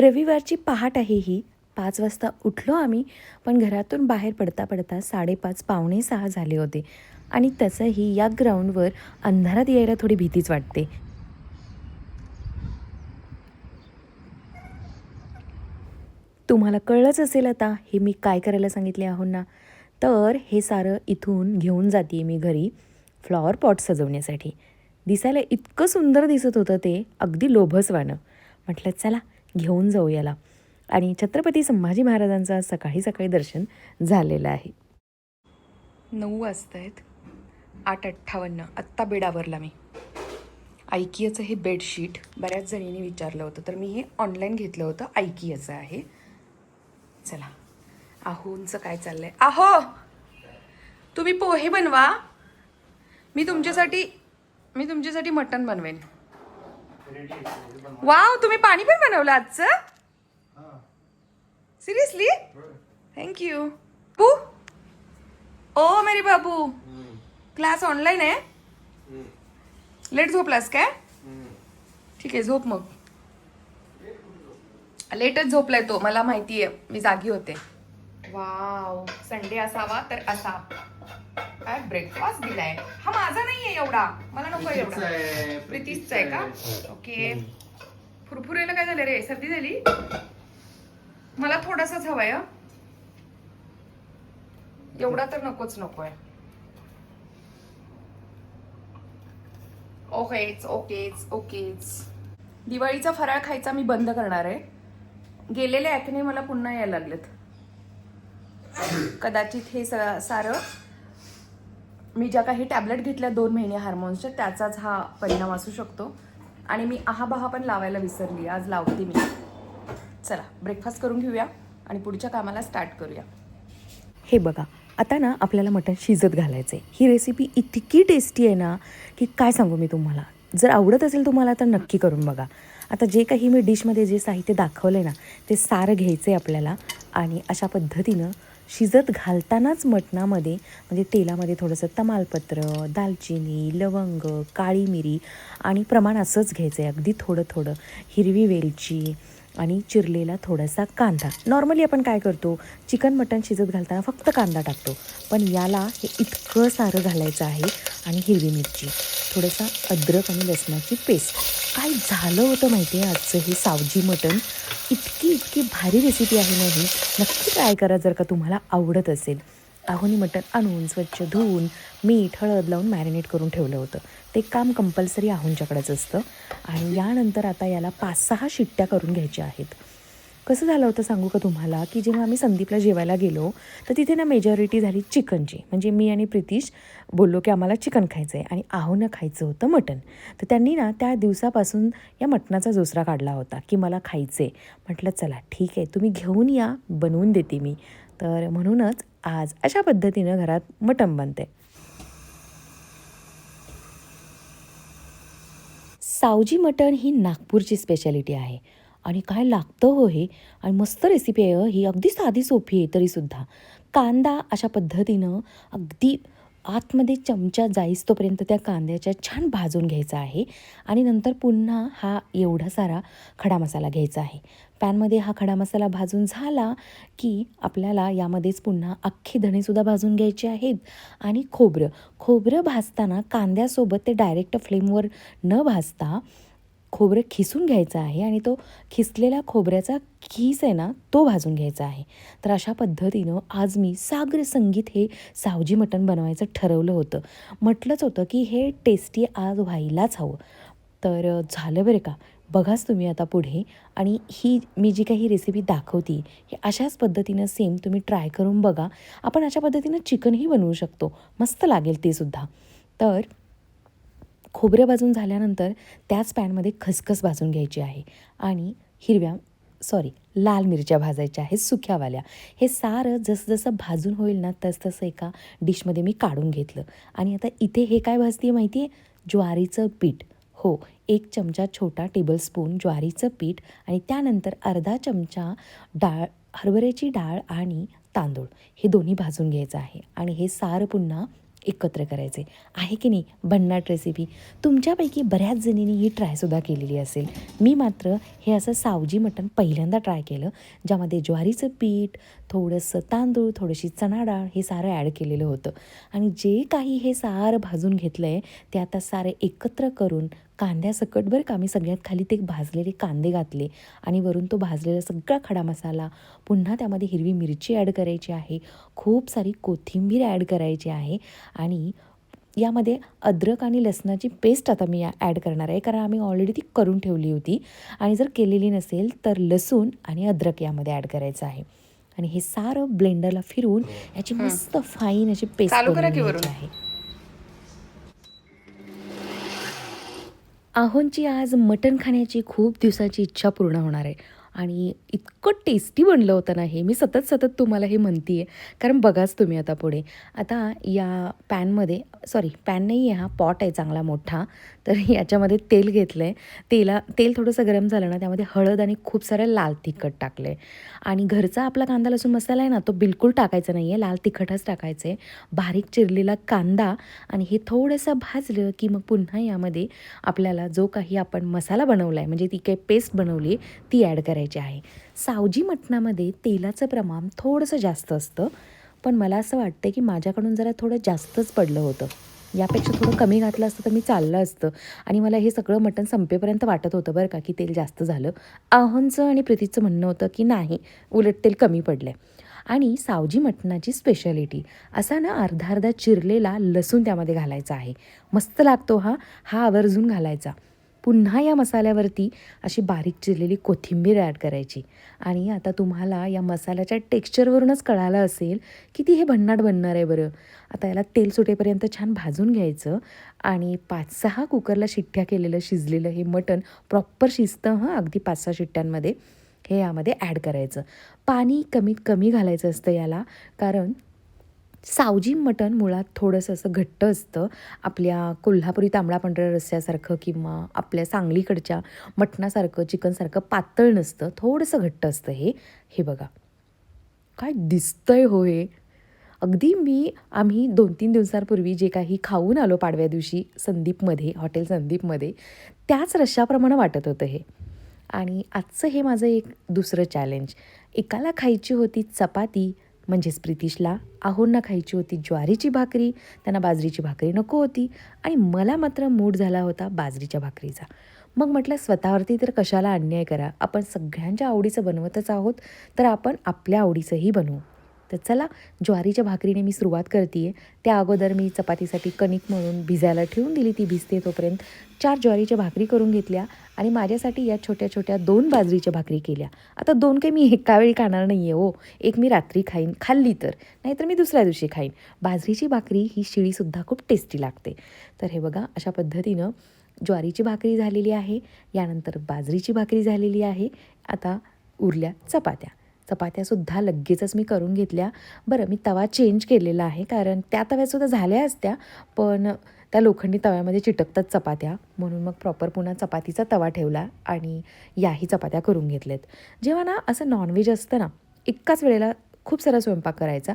रविवारची पहाट आहे ही. पाच वाजता उठलो आम्ही पण घरातून बाहेर पडता पडता साडेपाच पावणे सहा झाले होते. आणि तसंही या ग्राउंडवर अंधारात यायला थोडी भीतीच वाटते. तुम्हाला कळलंच असेल आता हे मी काय करायला सांगितले आहो ना? तर हे सारं इथून घेऊन जाते मी घरी फ्लॉवर पॉट सजवण्यासाठी. दिसायला इतकं सुंदर दिसत होतं ते अगदी लोभसवाणं म्हटलं चला घेऊन जाऊ याला. आणि छत्रपती संभाजी महाराजांचं आज सकाळी सकाळी दर्शन झालेलं आहे. नऊ वाजत आहेत आठ अठ्ठावन्न. आत्ता बेडावरला मी. आयकियाचं हे बेडशीट बऱ्याच जणींनी विचारलं होतं. तर मी हे ऑनलाईन घेतलं होतं. आयकियाचं आहे. चला. आहोंचं काय चाललंय? आहो! तुम्ही पोहे बनवा. मी तुमच्यासाठी मी तुमच्यासाठी मटण बनवेन. वाव तुम्ही पाणी पण बनवलं आजचं? सिरियसली थँक्यू पू? ओ मेरी बाबू. क्लास ऑनलाईन आहे? लेट झोपलास काय? ठीक आहे झोप मग. लेटच झोपलाय तो मला माहिती आहे मी जागी होते. वाव संडे असावा तर असा काय ब्रेकफास्ट दिलाय? हा माझा नाहीये एवढा. मला नको एवढा. प्रितीसचा आहे का? ओके. फुरफुरेला काय झालं रे? सर्दी झाली? मला थोडासाच हवाय हं. एवढा तर नकोच नकोय. ओकेच ओकेच ओकेच. दिवाळीचा फराळ खायचा मी बंद करणार आहे. गेलेले ॲकने मला पुन्हा यायला लागलेत. कदाचित हे सारं मी ज्या काही टॅबलेट घेतल्या दोन महिने हार्मोन्सच्या त्याचाच हा परिणाम असू शकतो. आणि मी आहाबहा पण लावायला विसरली आज लावते मी. चला ब्रेकफास्ट करून घेऊया आणि पुढच्या कामाला स्टार्ट करूया. हे बघा आता ना आपल्याला मटण शिजत घालायचं आहे ही रेसिपी इतकी टेस्टी आहे ना की काय सांगू मी तुम्हाला? जर आवडत असेल तुम्हाला तर नक्की करून बघा. आता जे काही मी डिशमध्ये जे साहित्य दाखवलं आहे ना ते सारं घ्यायचं आहे आपल्याला. आणि अशा पद्धतीनं शिजत घालतानाच मटणामध्ये म्हणजे तेलामध्ये थोडंसं तमालपत्र दालचिनी लवंग काळी मिरी आणि प्रमाण असंच घ्यायचं आहे अगदी थोडं थोडं हिरवी वेलची आणि चिरलेला थोडासा कांदा. नॉर्मली आपण काय करतो चिकन मटण शिजत घालताना फक्त कांदा टाकतो. पण याला हे इतकं सारं घालायचं आहे आणि हिरवी मिरची थोडासा अद्रक आणि लसणाची पेस्ट. काय झालं होतं माहिती आहे आजचं हे सावजी मटण? इतकी इतकी भारी रेसिपी आहे नाही नक्की ट्राय करा जर का तुम्हाला आवडत असेल. आहोनी मटण आणून स्वच्छ धुवून मीठ हळद लावून मॅरिनेट करून ठेवलं होतं. ते काम कंपल्सरी आहोंच्याकडेच असतं. आणि यानंतर आता याला पाच सहा शिट्ट्या करून घ्यायच्या आहेत. कसं झालं होतं सांगू का तुम्हाला? की जेव्हा आम्ही संदीपला जेवायला गेलो तर तिथे ना मेजॉरिटी झाली चिकनची. म्हणजे मी आणि प्रितीश बोललो की आम्हाला चिकन खायचं आहे आणि आहोनं खायचं होतं मटण. तर त्यांनी ना त्या दिवसापासून या मटणाचा जोसरा काढला होता की मला खायचं आहे म्हटलं चला ठीक आहे तुम्ही घेऊन या बनवून देते मी. तर म्हणूनच आज अशा पद्धतीनं घरात मटण बनते. सावजी मटण ही नागपूरची स्पेशालिटी आहे. आणि काय लागतं हो हे? आणि मस्त रेसिपी आहे ही अगदी साधी सोपी आहे तरीसुद्धा. कांदा अशा पद्धतीनं अगदी आतमध्ये चमचा जाईस तोपर्यंत त्या कांद्याच्या छान भाजून घ्यायचा आहे. आणि नंतर पुन्हा हा एवढा सारा खडा मसाला घ्यायचा आहे. पॅनमध्ये हा खडा मसाला भाजून झाला की आपल्याला यामध्येच पुन्हा अख्खे धणेसुद्धा भाजून घ्यायचे आहेत. आणि खोबरं. खोबरं भाजताना कांद्यासोबत ते डायरेक्ट फ्लेमवर न भाजता खोबरं खिसून घ्यायचं आहे. आणि तो खिसलेला खोबऱ्याचा खीस आहे ना तो भाजून घ्यायचा आहे. तर अशा पद्धतीनं आज मी सागर संगीत हे सावजी मटण बनवायचं ठरवलं होतं. म्हटलंच होतं की हे टेस्टी आज व्हायलाच हवं. तर झालं बरं का? बघाच तुम्ही आता पुढे. आणि ही मी जी काही रेसिपी दाखवती ही अशाच पद्धतीनं सेम तुम्ही ट्राय करून बघा. आपण अशा पद्धतीनं चिकनही बनवू शकतो. मस्त लागेल ते सुद्धा. तर खोबरं भाजून झाल्यानंतर त्याच पॅनमध्ये खसखस भाजून घ्यायची आहे. आणि हिरव्या सॉरी लाल मिरच्या भाजायच्या आहेत सुक्यावाल्या. हे सारं जसं जसं भाजून होईल ना तसतसं एका डिशमध्ये मी काढून घेतलं. आणि आता इथे हे काय भाजते माहिती आहे ज्वारीचं पीठ. हो एक चमचा छोटा टेबलस्पून ज्वारीचं पीठ आणि त्यानंतर अर्धा चमचा डाळ हरभऱ्याची डाळ आणि तांदूळ. हे दोन्ही भाजून घ्यायचं आहे. आणि हे सारं पुन्हा एकत्र करायचे. आहे की नाही? भन्नाट रेसिपी तुमच्यापैकी बऱ्याच जणींनी ही ट्रायसुद्धा केलेली असेल. मी मात्र हे असं सावजी मटण पहिल्यांदा ट्राय केलं ज्यामध्ये ज्वारीचं पीठ थोडंसं तांदूळ थोडीशी चणा डाळ हे सारं ॲड केलेलं होतं. आणि जे काही हे सारं भाजून घेतलं आहे ते आता सारे एकत्र करून कांद्यासकट बरं का? मी सगळ्यात खाली ते भाजलेले कांदे घातले आणि वरून तो भाजलेला सगळा खडा मसाला पुन्हा त्यामध्ये हिरवी मिरची ॲड करायची आहे. खूप सारी कोथिंबीर ॲड करायची आहे आणि यामध्ये अद्रक आणि लसणाची पेस्ट आता मी ॲड करणार आहे कारण आम्ही ऑलरेडी ती करून ठेवली होती. आणि जर केलेली नसेल तर लसूण आणि अद्रक यामध्ये ॲड करायचं आहे. आणि हे सारं ब्लेंडरला फिरवून याची मस्त फाईन अशी पेस्ट आहे. आहोंची आज मटण खाण्याची खूप दिवसाची इच्छा पूर्ण होणार आहे. आणि इतकं टेस्टी बनलं होतं ना हे. मी सतत सतत तुम्हाला हे म्हणते आहे कारण बघाच तुम्ही आता पुढे. आता या पॅनमध्ये सॉरी पॅन नाही आहे हा पॉट आहे चांगला मोठा. तर याच्यामध्ये तेल घेतलं आहे तेला तेल थोडंसं गरम झालं ना त्यामध्ये हळद आणि खूप सारं लाल तिखट टाकलं आहे आणि घरचा आपला कांदा लसूण मसाला आहे ना तो बिलकुल टाकायचा नाही आहे लाल तिखटच टाकायचं आहे बारीक चिरलेला कांदा आणि हे थोडंसं भाजलं की मग पुन्हा यामध्ये आपल्याला जो काही आपण मसाला बनवला आहे म्हणजे ती काही पेस्ट बनवली आहे ती ॲड करायची. आहे. सावजी मटणामध्ये तेलाचं प्रमाण थोडंसं जास्त असतं. पण मला असं वाटतं की माझ्याकडून जरा थोडं जास्तच पडलं होतं. यापेक्षा थोडं कमी घातलं असतं तर मी चाललं असतं. आणि मला हे सगळं मटण संपेपर्यंत वाटत होतं बरं का की तेल जास्त झालं. आव्हानचं आणि प्रीतीचं म्हणणं होतं की नाही उलट तेल कमी पडलं आहे आणि सावजी मटणाची स्पेशालिटी असा ना अर्धा अर्धा चिरलेला लसूण त्यामध्ये घालायचा आहे. मस्त लागतो हा. हा आवर्जून घालायचा. पुन्हा या मसाल्यावरती अशी बारीक चिरलेली कोथिंबीर ॲड करायची. आणि आता तुम्हाला या मसाल्याच्या टेक्स्चरवरूनच कळालं असेल की ती हे भन्नाट बनणार आहे बरं. आता याला तेल सुटेपर्यंत छान भाजून घ्यायचं आणि पाच सहा कुकरला शिट्ट्या केलेलं शिजलेलं हे मटण प्रॉपर शिजतं हां अगदी पाच सहा शिट्ट्यांमध्ये. हे यामध्ये ॲड करायचं. पाणी कमीत कमी घालायचं असतं याला कारण सावजी मटण मुळात थोडंसं असं घट्ट असतं. आपल्या कोल्हापुरी तांबडा पांढऱ्या रस्स्यासारखं किंवा आपल्या सांगलीकडच्या मटणासारखं चिकनसारखं पातळ नसतं. थोडंसं घट्ट असतं हे. हे बघा. काय दिसतंय हो हे. अगदी मी आम्ही दोन तीन दिवसांपूर्वी जे काही खाऊन आलो पाडव्या दिवशी संदीपमध्ये हॉटेल संदीपमध्ये त्याच रश्शाप्रमाणे वाटत होतं हे. आणि आजचं हे माझं एक दुसरं चॅलेंज एकाला खायची होती चपाती म्हणजेच प्रितीशला आहोंना खायची होती ज्वारीची भाकरी त्यांना बाजरीची भाकरी नको होती आणि मला मात्र मूड झाला होता बाजरीच्या भाकरीचा. मग म्हटलं स्वतःवरती तर कशाला अन्याय करा? आपण सगळ्यांच्या आवडीचं बनवतच आहोत तर आपण आपल्या आवडीचंही बनवू. तर चला ज्वारीच्या भाकरीने मी सुरुवात करते आहे त्या अगोदर मी चपातीसाठी कणिक म्हणून भिजायला ठेवून दिली ती भिजते तोपर्यंत. चार ज्वारीच्या भाकरी करून घेतल्या आणि माझ्यासाठी या छोट्या छोट्या दोन बाजरीच्या भाकरी केल्या. आता दोन काही मी एका वेळी खाणार नाही आहे हो. एक मी रात्री खाईन खाल्ली तर. नाहीतर मी दुसऱ्या दिवशी खाईन. बाजरीची भाकरी ही शिळीसुद्धा खूप टेस्टी लागते. तर हे बघा अशा पद्धतीनं ज्वारीची भाकरी झालेली आहे. यानंतर बाजरीची भाकरी झालेली आहे. आता उरल्या चपात्या. चपात्यासुद्धा लगेचच मी करून घेतल्या. बरं मी तवा चेंज केलेला आहे कारण त्या तव्यासुद्धा झाल्या असत्या पण त्या लोखंडी तव्यामध्ये चिटकतात चपात्या म्हणून मग प्रॉपर पुन्हा चपातीचा तवा ठेवला आणि याही चपात्या करून घेतल्यात. जेव्हा ना असं नॉनव्हेज असतं ना एकाच वेळेला खूप सारा स्वयंपाक करायचा.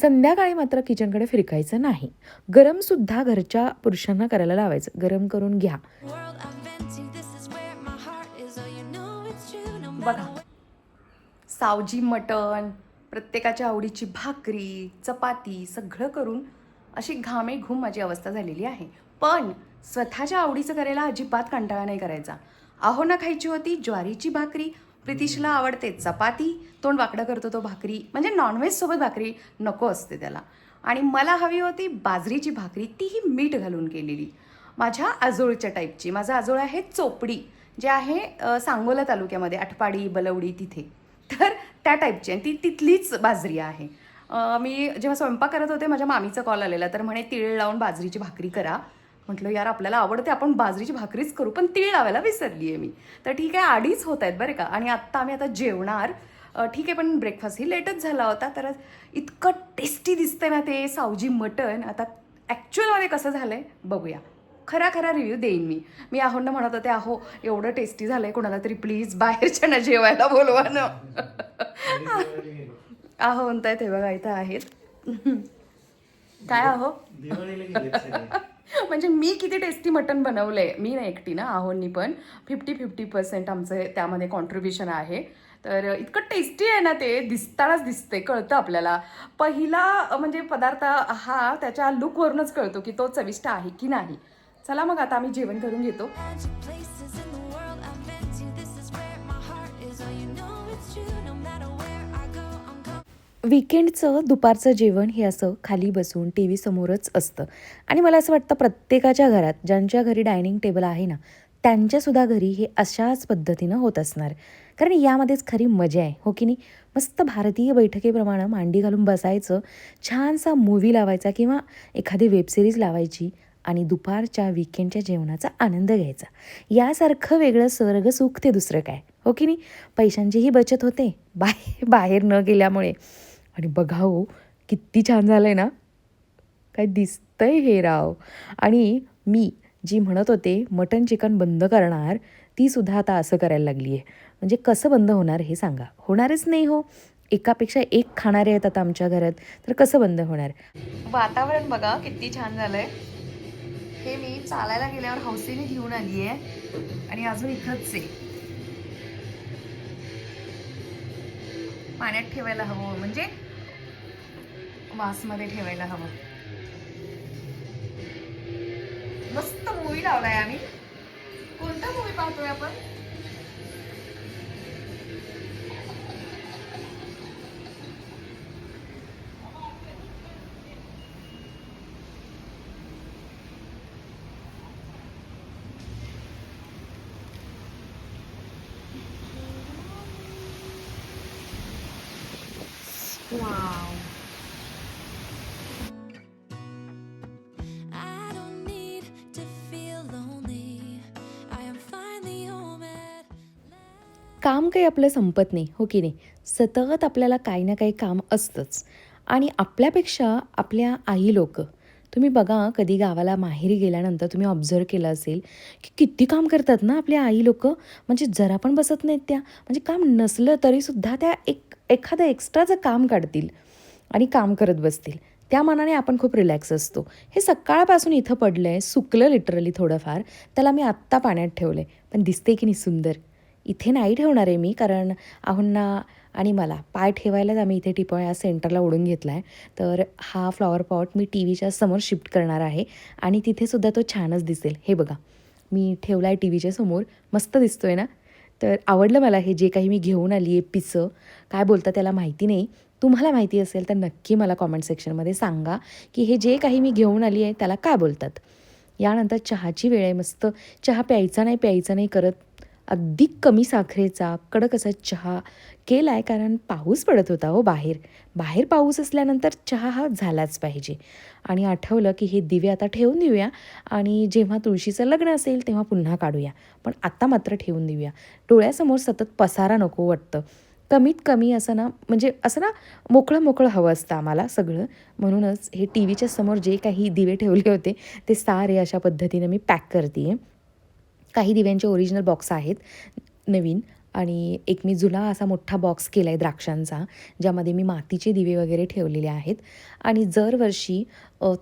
संध्याकाळी मात्र किचनकडे फिरकायचं नाही. गरमसुद्धा घरच्या पुरुषांना करायला लावायचं. गरम करून घ्या. Oh, बघा सावजी मटण प्रत्येकाच्या आवडीची भाकरी चपाती सगळं करून अशी घामे घूम माझी अवस्था झालेली आहे. पण स्वतःच्या आवडीचं करायला अजिबात कंटाळा नाही करायचा. आहो ना खायची होती ज्वारीची भाकरी प्रितिशला आवडते चपाती तोंड वाकडं करतो तो भाकरी म्हणजे नॉनव्हेजसोबत भाकरी नको असते त्याला. आणि मला हवी होती बाजरीची भाकरी तीही मीठ घालून केलेली. माझ्या आजोळच्या टाईपची माझं आजोळ आहे चोपडी जे आहे सांगोला तालुक्यामध्ये आटपाडी बलवडी तिथे. तर त्या टाईपची आणि ती तिथलीच बाजरी आहे. मी जेव्हा स्वयंपाक करत होते माझ्या मामीचा कॉल आलेला तर म्हणे तीळ लावून बाजरीची भाकरी करा. म्हटलं यार आपल्याला आवडते आपण बाजरीची भाकरीच करू पण तीळ लावायला विसरली आहे मी. तर ठीक आहे आडीच होत आहेत बरं का. आणि आत्ता आम्ही आता जेवणार. ठीक आहे पण ब्रेकफास्ट ही लेटच झाला होता तर इतकं टेस्टी दिसतं ना ते सावजी मटण. आता ॲक्च्युअलमध्ये कसं झालं आहे बघूया. खरा खरा रिव्ह्यू देईन मी. मी आहोंना म्हणत होते आहो एवढं टेस्टी झालंय कोणाला तरी प्लीज बाहेरच्या ना जेवायला बोलवा ना आहो म्हणतायत हे बघा इथं आहेत. काय आहो म्हणजे मी किती टेस्टी मटण बनवलंय मी ना एकटी ना आहोंनी पण. फिफ्टी फिफ्टी पर्सेंट आमचं त्यामध्ये कॉन्ट्रीब्युशन आहे. तर इतकं टेस्टी आहे ना ते दिसतानाच दिसते कळतं आपल्याला. पहिला म्हणजे पदार्थ हा त्याच्या लुकवरूनच कळतो की तो चविष्ट आहे की नाही. चला मग आता आम्ही जेवण करून घेतो. Is. Oh. विकेंडचं दुपारचं जेवण हे असं खाली बसून टी व्ही समोरच असतं. आणि मला असं वाटतं प्रत्येकाच्या घरात ज्यांच्या घरी डायनिंग टेबल आहे ना त्यांच्यासुद्धा घरी हे अशाच पद्धतीनं होत असणार. कारण यामध्येच खरी मजा आहे हो की नाही? मस्त भारतीय बैठकीप्रमाणे मांडी घालून बसायचं छानसा मूवी लावायचा किंवा एखादी वेबसिरीज लावायची आणि दुपारच्या विकेंडच्या जेवणाचा आनंद घ्यायचा. यासारखं वेगळं स्वर्ग सुख ते दुसरं काय? हो की नाही? पैशांचीही बचत होते. बाहेर बाहेर न गेल्यामुळे. आणि बघा हो किती छान झालं आहे ना? काय दिसतंय हे राव. आणि मी जी म्हणत होते मटन चिकन बंद करणार ती सुद्धा आता असं करायला लागली आहे म्हणजे कसं बंद होणार हे सांगा. होणारच नाही हो. एकापेक्षा एक खाणारे आहेत आता आमच्या घरात. तर कसं बंद होणार? वातावरण बघा किती छान झालं आहे हे मी चालायला गेल्यावर हौसेने घेऊन आली आहे आणि अजून इथंच आहे. पाण्यात ठेवायला हवं म्हणजे वासमध्ये ठेवायला हवं. मस्त मूवी लावलाय आम्ही. कोणता मूवी पाहतोय आपण? काम काही आपलं संपत नाही हो की नाही? सतत आपल्याला काही ना काही काम असतंच. आणि आपल्यापेक्षा आपल्या आई लोक तुम्ही बघा कधी गावाला माहेरी गेल्यानंतर तुम्ही ऑब्झर्व केलं असेल की किती काम करतात ना आपल्या आई लोक? म्हणजे जरा पण बसत नाहीत त्या. म्हणजे काम नसलं तरीसुद्धा त्या एक एखादं एक्स्ट्राचं काम काढतील आणि काम करत बसतील त्या मानाने आपण खूप रिलॅक्स असतो. हे सकाळपासून इथं पडलं आहे सुकलं लिटरली थोडंफार. त्याला मी आत्ता पाण्यात ठेवलं आहे पण दिसते की नाही सुंदर? इथे नाही ठेवणार आहे मी कारण आहोंना आणि मला पाय ठेवायलाच आम्ही इथे टिपळ्या सेंटरला ओढून घेतला आहे तर हा फ्लॉवर पॉट मी टी व्हीच्या समोर शिफ्ट करणार आहे आणि तिथेसुद्धा तो छानच दिसेल. हे बघा मी ठेवला आहे टी व्हीच्या समोर मस्त दिसतो आहे ना? तर आवडलं मला हे जे काही मी घेऊन आली आहे पिचं काय बोलता त्याला माहिती नाही. तुम्हाला माहिती असेल तर नक्की मला कॉमेंट सेक्शनमध्ये सांगा की हे जे काही मी घेऊन आली आहे त्याला काय बोलतात. यानंतर चहाची वेळ आहे मस्त चहा प्यायचा नाही प्यायचा नाही करत. अगदी कमी साखरेचा कडक असा चहा केला आहे कारण पाऊस पडत होता हो बाहेर. बाहेर पाऊस असल्यानंतर चहा हा झालाच पाहिजे. आणि आठवलं की हे दिवे आता ठेवून देऊया आणि जेव्हा तुळशीचं लग्न असेल तेव्हा पुन्हा काढूया. पण आत्ता मात्र ठेवून देऊया. डोळ्यासमोर सतत पसारा नको वाटतं. कमीत कमी असं ना म्हणजे असं ना मोकळं मोकळं हवं असतं आम्हाला सगळं. म्हणूनच हे टी व्हीच्या समोर जे काही दिवे ठेवले होते ते सारे अशा पद्धतीनं मी पॅक करते आहे काही दिव्यांचे ओरिजिनल बॉक्स आहेत नवीन. आणि एक मी जुना असा मोठा बॉक्स केला आहे द्राक्षांचा ज्यामध्ये मी मातीचे दिवे वगैरे ठेवलेले आहेत. आणि दरवर्षी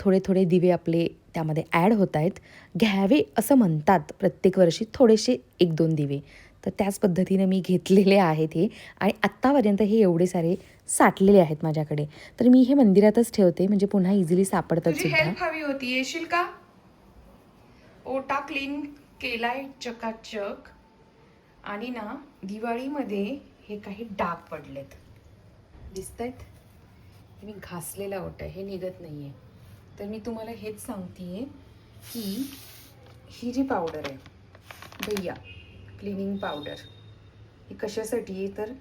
थोडे थोडे दिवे आपले त्यामध्ये ॲड होत आहेत. घ्यावे असं म्हणतात प्रत्येक वर्षी थोडेसे एक दोन दिवे. तर त्याच पद्धतीनं मी घेतलेले आहेत हे. आणि आत्तापर्यंत हे एवढे सारे साठलेले आहेत माझ्याकडे. तर मी हे मंदिरातच ठेवते म्हणजे पुन्हा इझिली सापडतात सुद्धा. हवी होती. येशील का? ओटा क्लीन केलाय चकाचक. आणि ना दिवाळीमध्ये हे काही डाग पडलेत. दिसत आहेत मी घासलेला ओटा आहे हे निघत नाही आहे तर मी तुम्हाला हेच सांगते की ही जी पावडर आहे भैया क्लिनिंग पावडर ही कशासाठी आहे? तर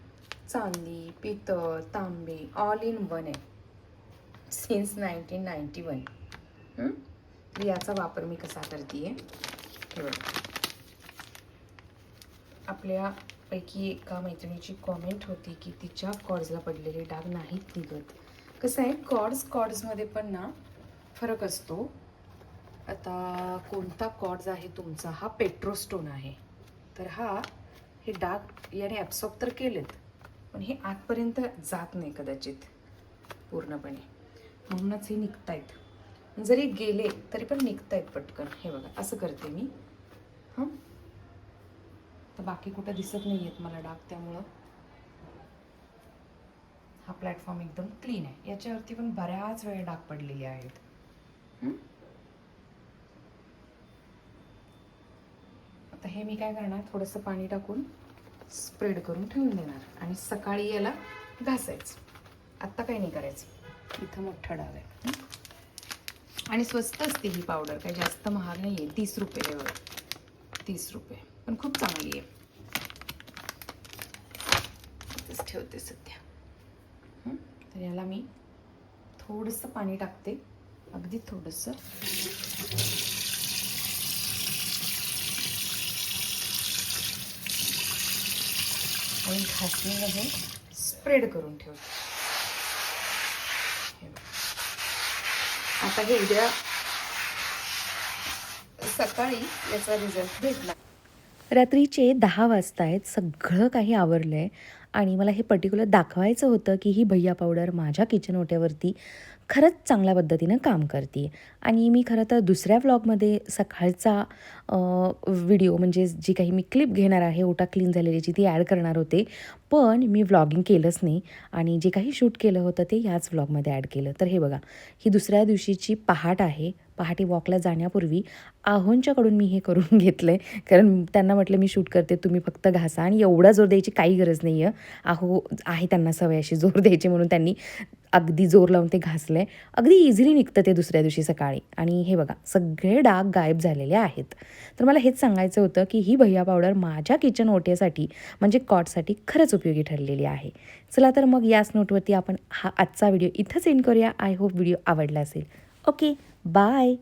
चांदी पितळ तांबे ऑल इन वन आहे. सिन्स नाईन्टीन नाईन्टी वन तर याचा वापर मी कसा करते आहे आपल्यापैकी एका मैत्रिणीची कॉमेंट होती की तिच्या कॉर्ड्सला पडलेले डाग नाहीत निघत. कसं आहे कॉर्ड्स कॉर्ड्समध्ये पण ना फरक असतो. आता कोणता कॉर्ड्स आहे तुमचा? हा पेट्रोस्टोन आहे. तर हा हे डाग याने ॲब्सॉर्ब तर केलेत पण हे आतपर्यंत जात नाही कदाचित पूर्णपणे. म्हणूनच हे निघतायत. जरी गेले तरी पण निघत आहेत पटकन. हे बघा असं करते मी. हां? तर बाकी कुठं दिसत नाही आहेत मला डाग त्यामुळं. हा प्लॅटफॉर्म एकदम क्लीन आहे. याच्यावरती पण बऱ्याच वेळा डाग पडलेले आहेत? आता हे मी काय करणार? थोडंसं पाणी टाकून स्प्रेड करून ठेवून देणार. आणि सकाळी याला घासायचं. आत्ता काही नाही करायचं. इथं मोठा डाग आहे? आणि स्वस्त असते ही पावडर. काही जास्त महाग नाही आहे तीस रुपये तीस रुपये. पण खूप चांगली आहे. ठेवते सध्या. तर याला मी थोडंसं पाणी टाकते. अगदी थोडंसं. आणि घासणीमध्ये स्प्रेड करून ठेवते हे बघ. आता हे उद्या सकाळी याचा रिझल्ट भेटला रात्रीचे दहा वाजता आहेत सगळं काही आवरलं आहे आणि मला हे पर्टिक्युलर दाखवायचं होतं की ही भैया पावडर माझ्या किचन ओट्यावरती खरंच चांगल्या पद्धतीनं काम करते. आणि मी खरं तर दुसऱ्या व्लॉगमध्ये सकाळचा व्हिडिओ म्हणजे जी काही मी क्लिप घेणार आहे ओटा क्लीन झालेलीची ती ॲड करणार होते. पण मी व्लॉगिंग केलंच नाही. आणि जे काही शूट केलं होतं ते याच व्लॉगमध्ये ॲड केलं. तर हे बघा ही दुसऱ्या दिवशीची पहाट आहे. पहाटे वॉकला जाण्यापूर्वी आहोंच्याकडून मी हे करून घेतलं आहे कारण त्यांना म्हटलं मी शूट करते तुम्ही फक्त घासा. आणि एवढा जोर द्यायची काही गरज नाही आहे आहो आहे त्यांना सवय अशी जोर द्यायची म्हणून त्यांनी अगदी जोर लावून ते घासलं आहे अगदी इझिली निघतं ते दुसऱ्या दिवशी सकाळी. आणि हे बघा सगळे डाग गायब झालेले आहेत. तर मला हेच सांगायचं होतं की ही भैया पावडर माझ्या किचन ओटेसाठी म्हणजे कॉटसाठी खरंच उपयोगी ठरलेली आहे. चला तर मग याच नोटवरती आपण हा आजचा व्हिडिओ इथंच एंड करूया. आय होप व्हिडिओ आवडला असेल. Okay bye